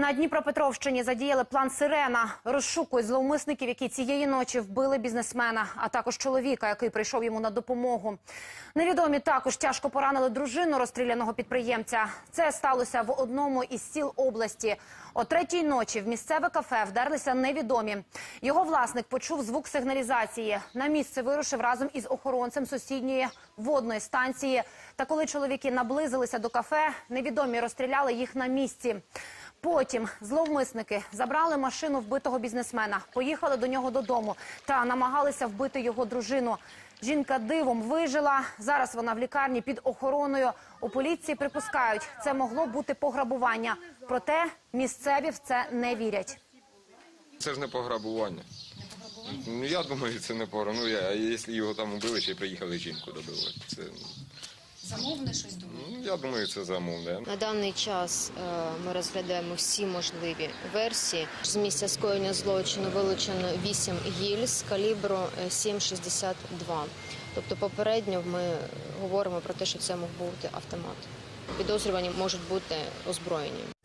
На Дніпропетровщині задіяли план Сирена. Розшукують зловмисників, які цієї ночі вбили бізнесмена, а також чоловіка, який прийшов йому на допомогу. Невідомі також тяжко поранили дружину розстріляного підприємця. Це сталося в одному із сіл області. О третій ночі в місцеве кафе вдерлися невідомі. Його власник почув звук сигналізації. На місце вирушив разом із охоронцем сусідньої водної станції. Та коли чоловіки наблизилися до кафе, невідомі розстріляли їх на місці. Потім зловмисники забрали машину вбитого бізнесмена, поїхали до нього додому та намагалися вбити його дружину. Жінка дивом вижила. Зараз вона в лікарні під охороною. У поліції припускають, це могло бути пограбування. Проте місцеві в це не вірять. Це ж не пограбування. Ну я думаю, це не пограбування. Ну я, якщо його там убили, ще приїхали жінку добивати. Це Замовне щось думаю. ну я думаю, це замовне. На даний час е, ми розглядаємо всі можливі версії. З місця скоєння злочину вилучено 8 гільз калібру е, 7,62. Тобто попередньо ми говоримо про те, що це мог бути автомат. Підозрювані можуть бути озброєні.